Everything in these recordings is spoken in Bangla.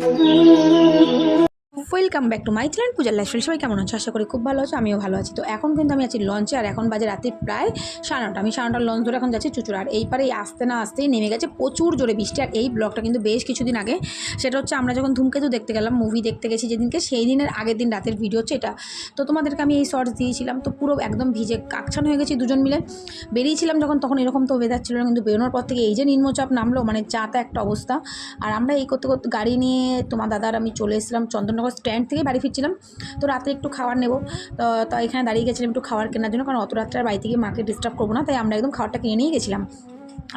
嗯 welcome back to my channel পূজার লাইফস্টাইল সবাই কেমন আছো? আশা করি খুব ভালো আছো, আমিও ভালো আছি। তো এখন কিন্তু আমি আছি লঞ্চে আর এখন বাজে রাতে প্রায় সাড়ে নটা। আমি সাড়ে নটার লঞ্চ ধরে এখন যাচ্ছি চুচুড়া আর এই পারে আসতে না আসতেই নেমে গেছে প্রচুর জোরে বৃষ্টি, আর এই ব্লগটা কিন্তু বেশ কিছুদিন আগে। সেটা হচ্ছে আমরা যখন ধূমকেতু দেখতে গেলাম মুভি দেখতে গেছি যেদিনকে সেই দিনের আগের দিন রাতের ভিডিও হচ্ছে এটা। তো তোমাদেরকে আমি এই শর্টস দিয়েছিলাম, তো পুরো একদম ভিজে কাকছান হয়ে গেছি দুজন মিলে। বেরিয়েছিলাম যখন, তখন এরকম তো ওয়েদার ছিল না, কিন্তু বেরোনোর পর থেকে এই যে নিম্নচাপ নামলো মানে চাতা একটা অবস্থা। আর আমরা এই করতে করতে গাড়ি নিয়ে তোমার দাদার আমি চলে এসেছিলাম চন্দননগর স্ট্যান্ড থেকে বাড়ি ফিরছিলাম। তো রাতে একটু খাবার নেব। তো এখানে দাঁড়িয়ে গেছিলাম একটু খাবার কেনার জন্য। কারণ অত রাত্রে আর থেকে মাকে ডিস্টার্ব করব না। তাই আমরা একদম খাবারটা কিনে নিয়ে গেছিলাম।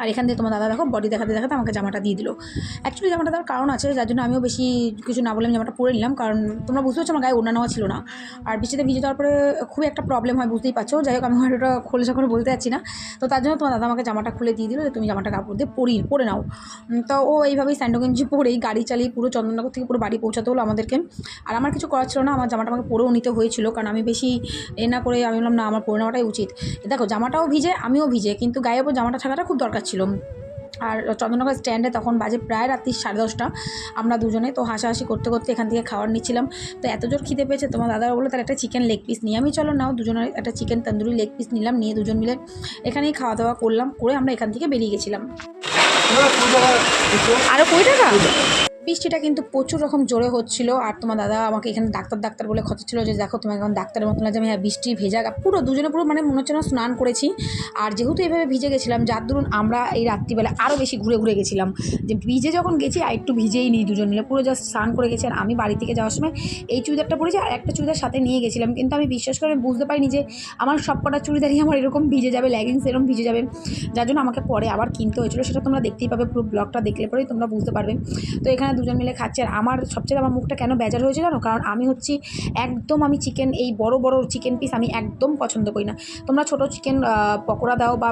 আর এখান থেকে তোমার দাদা দেখো বডি দেখাতে দেখাতে আমাকে জামাটা দিয়ে দিল। অ্যাকচুয়ালি জামাটা দেওয়ার কারণ আছে, যার জন্য আমিও বেশি কিছু না বলে আমি জামাটা পরে নিলাম, কারণ তোমরা বুঝতে পারছ আমার গায়ে ওড়না নেওয়া ছিল না। আর বৃষ্টিতে ভিজে দেওয়ার পরে খুবই একটা প্রবলেম হয়, বুঝতেই পারছ। যাই হোক, আমি হয়তো ওটা খোলসা করে বলতে যাচ্ছি না, তো তার জন্য তোমার দাদা আমাকে জামাটা খুলে দিয়ে দিল যে তুমি জামাটা কাপড় দিয়ে পরি পরে নাও। তো ও এইভাবেই স্যান্ডো গেঞ্জি পরেই গাড়ি চালিয়ে পুরো চন্দননগর থেকে পুরো বাড়ি পৌঁছাতে হলো আমাদেরকে। আর আমার কিছু করার ছিল না, আমার জামাটা আমাকে পরেও নিতে হয়েছিল, কারণ আমি বেশি এ না করে আমি বললাম, না, আমার পরে নেওয়াটাই উচিত। দেখো, জামাটাও ভিজে, আমিও ভিজে, কিন্তু গায়ে ওপর জামাটা থাকাটা খুব দরকার। ছিল। আর চন্দননগর স্ট্যান্ডে তখন বাজে প্রায় রাত্রি সাড়ে দশটা। আমরা দুজনে তো হাসাহাসি করতে করতে এখান থেকে খাবার নিচ্ছিলাম। তো এত জোর খিদে পেয়েছে, তোমার দাদারা বলো তার একটা চিকেন লেগ পিস নিয়ে। আমি, চলো নাও দুজনের একটা চিকেন তন্দুরি লেগ পিস নিলাম, নিয়ে দুজন মিলে এখানেই খাওয়া দাওয়া করলাম, করে আমরা এখান থেকে বেরিয়ে গেছিলাম। আরও কুড়ি টাকা? বৃষ্টিটা কিন্তু প্রচুর রকম জোরে হচ্ছিল, আর তোমার দাদা আমাকে এখানে ডাক্তার ডাক্তার বলে খচাচ্ছিল যে, দেখো, তোমাকে এখন ডাক্তারের মতন লাগছে, আমি হ্যাঁ বৃষ্টি ভেজা পুরো দুজনে পুরো মানে মনে হচ্ছে না স্নান করেছি। আর যেহেতু এভাবে ভিজে গেছিলাম, যার দরুন আমরা এই রাত্রিবেলা আরও বেশি ঘুরে ঘুরে গেছিলাম। যে, ভিজে যখন গেছি, আর একটু ভিজেই নিই দুজন মিলে, পুরো জাস্ট স্নান করে গেছি, আর আমি বাড়ি থেকে যাওয়ার সময় এই চুড়িদারটা পরেছি, আর একটা চুড়িদার সাথে নিয়ে গেছিলাম। কিন্তু আমি বিশ্বাস করে বুঝতে পারিনি যে, আমার সব কটা চুড়িদারই আমার এরকম ভিজে যাবে লেগিংস এরকম ভিজে যাবে। যার জন্য আমাকে পরে আবার কিনতে হয়েছিল, সেটা তোমরা দেখতেই পাবে, পুরো ব্লগটা দেখলে পরেই তোমরা বুঝতে পারবে। তো এখানে দুজন মিলে খাচ্ছি। আর আমার সবচেয়ে আমার মুখটা কেন বেজার হয়েছে জানো? কারণ আমি হচ্ছি একদম আমি চিকেন এই বড় বড় চিকেন পিস আমি একদম পছন্দ করি না। তোমরা ছোটো চিকেন পকোড়া দাও বা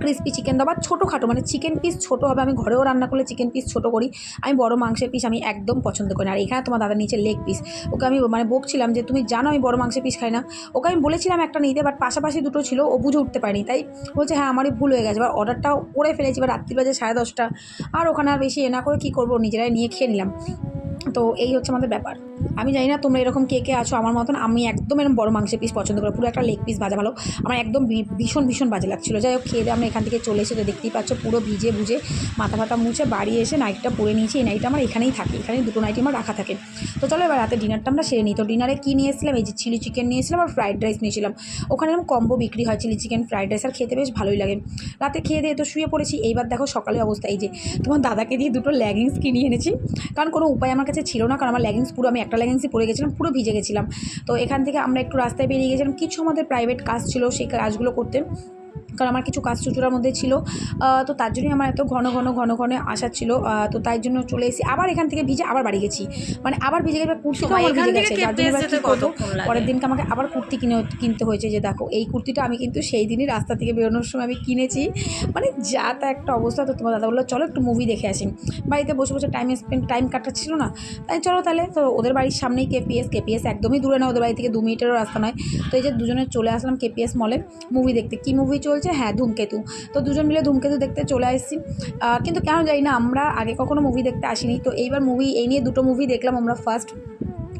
ক্রিস্পি চিকেন দাও বা ছোটোখাটো মানে চিকেন পিস ছোটো হবে, আমি ঘরেও রান্না করলে চিকেন পিস ছোটো করি। আমি বড় মাংসের পিস আমি একদম পছন্দ করি না। আর এখানে তোমার দাদা নিচে লেগ পিস ওকে আমি মানে বকছিলাম যে, তুমি জানো আমি বড় মাংসের পিস খাই না? ওকে আমি বলেছিলাম একটা নিতে বাট পাশাপাশি দুটো ছিল, ও বুঝে উঠতে পারিনি। তাই বলছে হ্যাঁ আমারই ভুল হয়ে গেছে। এবার অর্ডারটাও করে ফেলেছি, এবার রাত্রি বাজে সাড়ে দশটা। আর ওখানে আর বেশি এ না করে কী করব, নিজেরাই নিয়ে খেয়ে নিলাম। তো এই হচ্ছে আমাদের ব্যাপার। আমি জানি না তোমরা এরকম কে কে আছো, আমার মতন আমি একদম এরকম বড় মাংসের পিস পছন্দ করি, পুরো একটা লেগ পিস ভাজা ভালো। আমার একদম ভীষণ ভীষণ বাজে লাগছিল। যাই হোক, খেয়ে আমরা এখান থেকে চলে এসে দেখতেই পাচ্ছ, পুরো ভিজে বুঝে মাথা ফাতা মুছে বাড়ি এসে নাইটটা পরে নিয়েছি। এই নাইটটা আমার এখানেই থাকে এখানেই দুটো নাইটি আমার রাখা থাকে। তো চলো এবার রাতে ডিনারটা আমরা সেরে নিই। তো ডিনারে কী নিয়ে এসেছিলাম? এই যে চিলি চিকেন নিয়েছিলাম আর ফ্রাইড রাইস নিয়েছিলাম ওখানে এরকম কম্বো বিক্রি হয় চিলি চিকেন ফ্রাইড রাইস আর খেতে বেশ ভালোই লাগে। রাতে খেয়ে দিয়ে তো শুয়ে পড়েছি। এইবার দেখো সকালে অবস্থা এই যে, তোমার দাদাকে দিয়ে দুটো লেগিংস কিনে এনেছি। কারণ কোনো উপায় আমার কাছে ছিল না, কারণ আমার লেগিংস পুরো আমি একটা লেগেন্সি পরে গেছিলাম, পুরো ভিজে গেছিলাম। তো এখান থেকে আমরা একটু রাস্তায় বেরিয়ে গেছিলাম। কিছু আমাদের প্রাইভেট কাজ ছিল, সেই কাজগুলো করতে। কারণ আমার কিছু কাজ চুচুরার মধ্যে ছিল। তো তার জন্যই আমার এত ঘন ঘন ঘন ঘন আসা ছিল। তো তাই জন্য চলে এসেছি। আবার এখান থেকে ভিজে আবার বাড়ি গেছি। মানে আবার ভিজে গেছে কুর্তিটাও আমার ভিজে গেছে। যার জন্য এবার কী করব? পরের দিনকে আমাকে আবার কুর্তি কিনে কিনতে হয়েছে যে দেখো এই কুর্তিটা আমি কিন্তু সেই দিনই রাস্তা থেকে বেরোনোর সময় আমি কিনেছি। মানে যা তা একটা অবস্থা তো তোমার দাদা বলল চলো একটু মুভি দেখে আসি। বাড়িতে বসে বসে টাইম স্পেন্ড টাইম কাটাচ্ছিল না। তাই চলো তাহলে তো ওদের বাড়ির সামনেই কেপিএস কেপিএস একদমই দূরে না ওদের বাড়ি থেকে দু মিনিটেরও রাস্তা নয়। তো এই যে দুজনে চলে আসলাম কেপিএস মলে মুভি দেখতে। কী মুভি চলছে? হ্যাঁ ধূমকেতু। তো দুজন মিলে ধূমকেতু দেখতে চলে এসেছি কিন্তু কেন জানি না, আমরা আগে কখনো মুভি দেখতে আসিনি। তো এইবার মুভি এই নিয়ে দুটো মুভি দেখলাম আমরা ফার্স্ট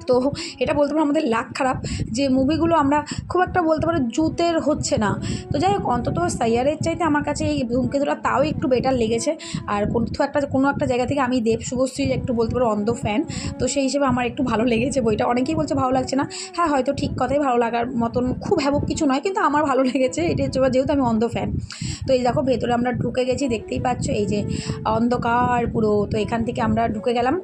তো এটা বলতে পারো আমাদের লাক খারাপ যে মুভিগুলো আমরা খুব একটা বলতে পারো জুতের হচ্ছে না। তো যাই হোক, অন্তত সাইয়ারের চাইতে আমার কাছে এই ধূমকেতুটা তাও একটু বেটার লেগেছে। আর কোথাও একটা, কোনো একটা জায়গা থেকে আমি দেব শুভশ্রীর একটু বলতে পারো অন্ধ ফ্যান তো সেই হিসেবে আমার একটু ভালো লেগেছে বইটা। অনেকেই বলছে ভালো লাগছে না। হ্যাঁ হয়তো ঠিক কথাই ভালো লাগার মতন খুব হ্যাবক কিছু নয়, কিন্তু আমার ভালো লেগেছে। এটা হচ্ছে যেহেতু আমি অন্ধ ফ্যান তো এই দেখো ভেতরে আমরা ঢুকে গেছি, দেখতেই পাচ্ছ এই যে অন্ধকার পুরো। তো এখান থেকে আমরা ঢুকে গেলাম।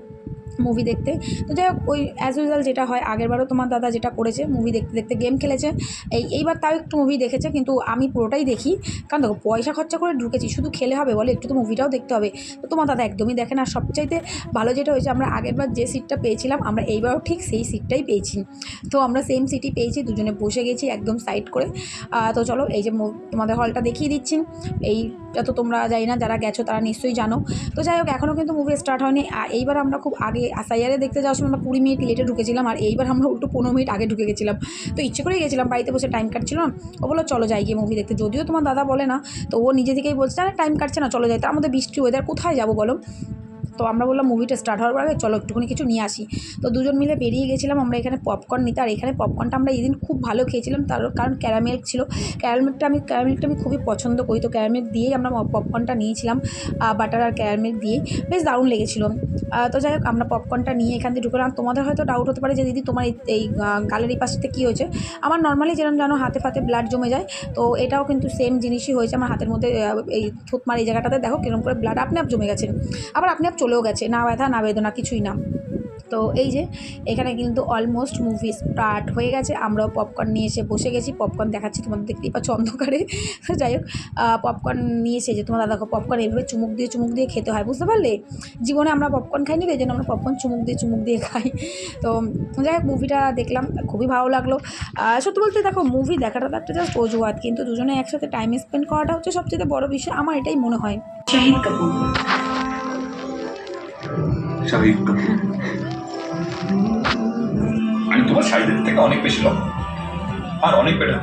মুভি দেখতে। তো যাই হোক, ওই অ্যাজ ইউজুয়াল যেটা হয়, আগেরবারও তোমার দাদা যেটা করেছে মুভি দেখতে দেখতে গেম খেলেছে। এই, এইবার তাও একটু মুভি দেখেছে, কিন্তু আমি পুরোটাই দেখি। কারণ দেখো, পয়সা খরচা করে ঢুকেছি, শুধু খেলে হবে বলে একটু তো মুভিটাও দেখতে হবে। তো তোমার দাদা একদমই দেখে না সবচাইতে ভালো যেটা হয়েছে, আমরা আগেরবার যে সিটটা পেয়েছিলাম, আমরা এইবারও ঠিক সেই সিটটাই পেয়েছি। তো আমরা সেম সিটই পেয়েছি, দুজনে বসে গেছি একদম সাইড করে। তো চলো, এই যে তোমাদের হলটা দেখিয়ে দিচ্ছি। এইটা তো তোমরা যাই না, যারা গেছো, তারা নিশ্চয়ই জানো। তো যাই হোক এখনও কিন্তু মুভি স্টার্ট হয়নি। এইবার আমরা খুব আগে আসাইয়ারে দেখতে যাওয়ার সময় আমরা কুড়ি মিনিট লেটে ঢুকেছিলাম আর এইবার আমরা উল্টো পনেরো মিনিট আগে ঢুকে গেছিলাম। তো ইচ্ছে করেই গেছিলাম, বাড়িতে বসে টাইম কাটছিল না। ও বলো চলো যাই গিয়ে মুভি দেখতে। যদিও তোমার দাদা বলে না, তো ও নিজে থেকেই বলছে টাইম কাটছে না, চলো যাই। তো আমাদের বৃষ্টি ওয়েদার কোথায় যাব বলো? তো আমরা বললাম মুভিটা স্টার্ট হওয়ার আগে চলো একটুখানি কিছু নিয়ে আসি। তো দুজন মিলে বেরিয়ে গেছিলাম, আমরা এখানে পপকর্ন নিতে। আর এখানে পপকর্নটা আমরা এদিন খুব ভালো খেয়েছিলাম, তার কারণ ক্যারামেল ছিল। ক্যারামেলটা আমি ক্যারামেলটা আমি খুবই পছন্দ করি। তো ক্যারামেল দিয়েই আমরা পপকর্নটা নিয়েছিলাম বাটার আর ক্যারামেল দিয়ে। বেশ দারুণ লেগেছিলো। তো যাই হোক, আমরা পপকর্নটা নিয়ে এখান থেকে ঢুকলাম তোমাদের হয়তো ডাউট হতে পারে যে দিদি তোমার এই- গালের এই পাশটাতে কী হয়েছে? আমার নর্মালি যেরকম জানো হাতে ফাতে ব্লাড জমে যায়, তো এটাও কিন্তু সেম জিনিসই হয়েছে। আমার হাতের মধ্যে এই থুতমার এই জায়গাটাতে দেখো কীরকম করে ব্লাড আপনি আপ জমে গেছে। আবার আপনি আপ চলেও গেছে, না ব্যথা, না বেদনা, কিছুই না। তো এই যে, এখানে কিন্তু অলমোস্ট মুভি স্টার্ট হয়ে গেছে। আমরাও পপকর্ন নিয়ে এসে বসে গেছি। পপকর্ন দেখাচ্ছি তোমাদের, দেখতেই পাচ্ছ অন্ধকারে। যাই হোক পপকর্ন নিয়ে এসে যে, তোমার দাদা পপকর্ন এইভাবে চুমুক দিয়ে চুমুক দিয়ে খেতে হয়, বুঝতে পারলে? জীবনে আমরা পপকর্ন খাইনি এই জন্য আমরা পপকর্ন চুমুক দিয়ে চুমুক দিয়ে খাই। তো যাই হোক মুভিটা দেখলাম, খুবই ভালো লাগল। সত্যি বলতে দেখো মুভি দেখাটা তো একটা জাস্ট অজুহাত, কিন্তু দুজনে একসাথে টাইম স্পেন্ড করাটা হচ্ছে সবচেয়ে বড় বিষয়। আমার এটাই মনে হয়। শাহিদ কাপুর আমি তোমার শাহিদের থেকে অনেক বেশি লম্বা। আর অনেক বেটার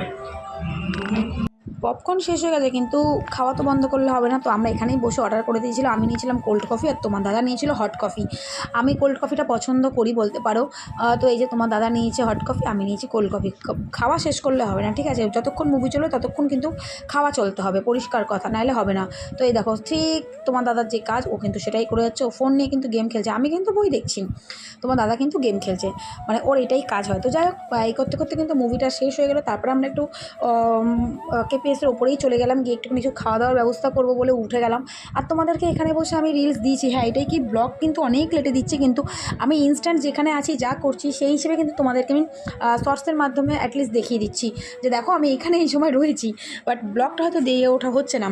পপকর্ন শেষ হয়ে গেছে, কিন্তু খাওয়া তো বন্ধ করলে হবে না। তো আমরা এখানেই বসে অর্ডার করে দিয়েছিলাম। আমি নিয়েছিলাম কোল্ড কফি আর তোমার দাদা নিয়েছিল হট কফি আমি কোল্ড কফিটা পছন্দ করি বলতে পারো। তো এই যে তোমার দাদা নিয়েছে হট কফি আমি নিয়েছি কোল্ড কফি খাওয়া শেষ করলে হবে না, ঠিক আছে? যতক্ষণ মুভি চলে ততক্ষণ কিন্তু খাওয়া চলতে হবে, পরিষ্কার কথা, নাহলে হবে না। তো এই দেখো, ঠিক তোমার দাদার যে কাজ, ও কিন্তু সেটাই করে যাচ্ছে। ও ফোন নিয়ে কিন্তু গেম খেলছে। আমি কিন্তু বই দেখছি। তোমার দাদা কিন্তু গেম খেলছে। মানে ওর এটাই কাজ হয়। তো যাই হোক এই করতে করতে কিন্তু মুভিটা শেষ হয়ে গেলো। তারপরে আমরা একটু কেপিএসের ওপরেই চলে গেলাম, গিয়ে একটু কিছু খাওয়া দাওয়ার ব্যবস্থা করব বলে উঠে গেলাম। আর তোমাদেরকে এখানে বসে আমি রিলস দিয়েছি। হ্যাঁ এটাই কি ব্লগ কিন্তু অনেক লেটে দিচ্ছে, কিন্তু আমি ইনস্ট্যান্ট যেখানে আছি, যা করছি, সেই হিসেবে কিন্তু তোমাদেরকে আমি শর্টসের মাধ্যমে অ্যাটলিস্ট দেখিয়ে দিচ্ছি। যে দেখো, আমি এখানে এই সময় রয়েছি বাট ব্লগটা হয়তো দিয়ে ওঠা হচ্ছে না।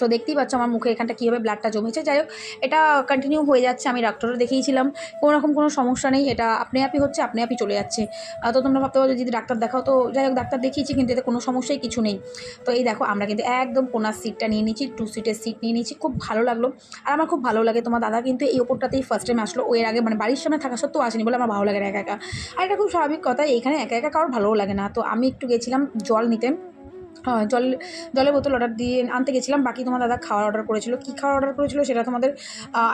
তো দেখতেই পাচ্ছ আমার মুখে এখানটা কীভাবে ব্লাডটা জমেছে। যাই হোক, এটা কন্টিনিউ হয়ে যাচ্ছে, আমি ডাক্তারও দেখিয়েছিলাম। কোনো রকম কোনো সমস্যা নেই, এটা আপনি আপই হচ্ছে, আপনি আপই চলে যাচ্ছে। তো তোমরা ভাবতে পারো যদি ডাক্তার দেখাও, তো যাই হোক, ডাক্তার দেখিয়েছি, কিন্তু এতে কোনো সমস্যাই কিছু নেই। তো এই দেখো, আমরা কিন্তু একদম কোনার সিটটা নিয়ে নিয়েছি টু সিটের সিট নিয়ে নিয়েছি, খুব ভালো লাগল। আর আমার খুব ভালো লাগে, তোমার দাদা কিন্তু এই ওপরটাতেই ফার্স্ট টাইম আসলো। ও এর আগে মানে বাড়ির সামনে থাকা সত্ত্বেও আসেনি বলে আমার ভালো লাগে না একা একা। আর এটা খুব স্বাভাবিক কথা এখানে একা একা কারোর ভালোও লাগে না। তো আমি একটু গেছিলাম জল নিতে। জল, জলের বোতল অর্ডার দিয়ে আনতে গেছিলাম। বাকি তোমার দাদা খাওয়ার অর্ডার করেছিল। কী খাওয়ার অর্ডার করেছিল সেটা তোমাদের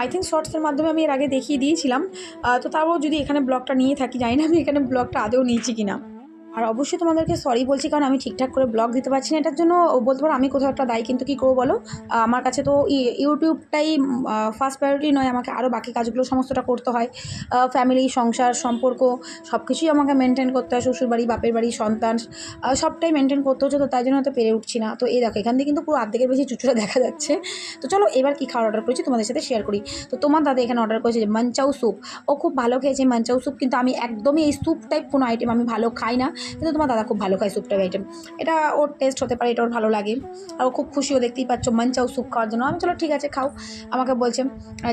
আই থিঙ্ক শর্টসের মাধ্যমে আমি এর আগে দেখিয়ে দিয়েছিলাম। তো তারপর যদি এখানে ব্লগটা নিয়ে থাকি, জানি না আমি এখানে ব্লগটা আদৌ নিয়েছি কিনা। আর অবশ্যই তোমাদেরকে সরি বলছি, কারণ আমি ঠিকঠাক করে ব্লগ দিতে পারছি না, এটার জন্য বলতে পারো আমি কোথাও একটা দায়ী কিন্তু কী করব বলো? আমার কাছে তো ইউটিউবটাই ফার্স্ট প্রায়োরিটি নয়, আমাকে আরও বাকি কাজগুলো সমস্তটা করতে হয়। ফ্যামিলি সংসার, সম্পর্ক সব কিছুই আমাকে মেনটেন করতে হয়, শ্বশুরবাড়ি, বাপের বাড়ি, সন্তান সবটাই মেনটেন করতে হচ্ছে, তো তাই জন্য হয়তো পেরে উঠছি না। তো এই দেখো, এখান থেকে কিন্তু পুরো আর্ধেকের বেশি চুচুরা দেখা যাচ্ছে। তো চলো, এবার কী খাওয়ার অর্ডার করেছি তোমাদের সাথে শেয়ার করি। তো তোমার দাদা এখানে অর্ডার করেছে যে মাঞ্চাউ স্যুপ ও খুব ভালো খেয়েছে মাঞ্চাউ স্যুপ কিন্তু আমি একদমই এই স্যুপ টাইপ কোনো আইটেম আমি ভালো খাই না। কিন্তু তোমার দাদা খুব ভালো খায় স্যুপটা আইটেম এটা ওর টেস্ট হতে পারে, এটা ওর ভালো লাগে। আর ও খুব খুশিও, দেখতেই পাচ্ছ মন চাও স্যুপ খাওয়ার জন্য। আমি চলো ঠিক আছে, খাও। আমাকে বলছে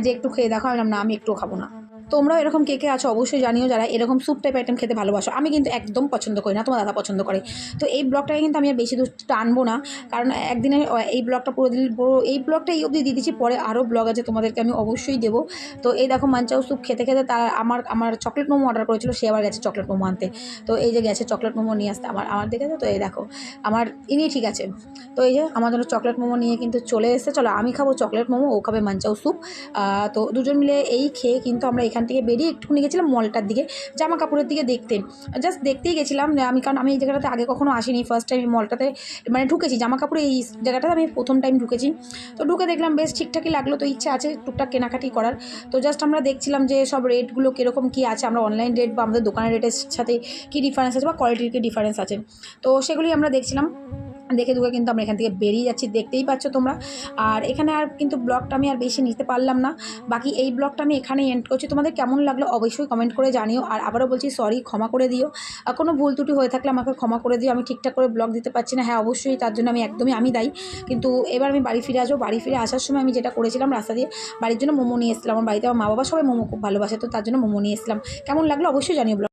যে একটু খেয়ে দেখো। আমি না, আমি একটুও খাব না। তোমরাও এরকম কে কে আছো অবশ্যই জানিও যারা এরকম স্যুপ টাইপ আইটেম খেতে ভালোবাসো। আমি কিন্তু একদম পছন্দ করি না, তোমার দাদা পছন্দ করে। তো এই ব্লগটাকে কিন্তু আমি আর বেশি দূর টানবো না, কারণ একদিনে এই ব্লগটা পুরো দিন, পুরো এই ব্লগটা এই অবধি দিয়ে দিচ্ছি পরে আরও ব্লগ আছে তোমাদেরকে আমি অবশ্যই দেবো। তো এই দেখো মাঞ্চাও স্যুপ খেতে খেতে তার আমার আমার চকলেট মোমো অর্ডার করেছিল, সে আবার গেছে চকলেট মোমো আনতে। তো এই যে গেছে চকলেট মোমো নিয়ে আসতে আমার আমার দেখেছ? তো এই দেখো, আমার ইনি ঠিক আছে। তো এই যে আমার জন্য চকলেট মোমো নিয়ে কিন্তু চলে এসেছে, চলো আমি খাব চকলেট মোমো, ও খাবে মাঞ্চাও স্যুপ তো দুজন মিলে এই খেয়ে কিন্তু আমরা এখান থেকে বেরিয়ে একটুখানি গেছিলাম মলটার দিকে জামা কাপড়ের দিকে দেখতে। জাস্ট দেখতেই গেছিলাম আমি কারণ আমি এই জায়গাটাতে আগে কখনো আসিনি ফার্স্ট টাইম মলটাতে মানে ঢুকেছি জামা কাপড় এই জায়গাটাতে আমি প্রথম টাইম ঢুকেছি। তো ঢুকে দেখলাম, বেশ ঠিকঠাকই লাগল, তো ইচ্ছা আছে টুকটাক কেনাকাটি করার। তো জাস্ট আমরা দেখছিলাম যে সব রেটগুলো কীরকম কী আছে, আমরা অনলাইন রেট বা আমাদের দোকানের রেটের সাথে কী ডিফারেন্স আছে বা কোয়ালিটির কী ডিফারেন্স আছে। তো সেগুলি আমরা দেখছিলাম। দেখে দুকে কিন্তু আমরা এখান থেকে বেরিয়ে যাচ্ছি, দেখতেই পাচ্ছ তোমরা। আর এখানে আর কিন্তু ব্লগটা আমি আর বেশি নিতে পারলাম না। বাকি এই ব্লগটা আমি এখানে এন্ড করছি। তোমাদের কেমন লাগল অবশ্যই কমেন্ট করে জানিও। আর আবারও বলছি সরি ক্ষমা করে দিও। কোনো ভুল ত্রুটি হয়ে থাকলে আমাকে ক্ষমা করে দিও। আমি ঠিকঠাক করে ব্লগ দিতে পারছি না। হ্যাঁ অবশ্যই তার জন্য আমি একদমই, আমি দায়ী। কিন্তু এবার আমি বাড়ি ফিরে আসব। বাড়ি ফিরে আসার সময় আমি যেটা করেছিলাম রাস্তা দিয়ে বাড়ির জন্য মোমো নিয়ে এসেছিলাম। আমার বাড়িতে আমার মা বাবা সবাই মোমো খুব ভালোবাসে, তো তার জন্য মোমো নিয়ে এসেছিলাম। কেমন লাগল অবশ্যই জানিও ব্লগ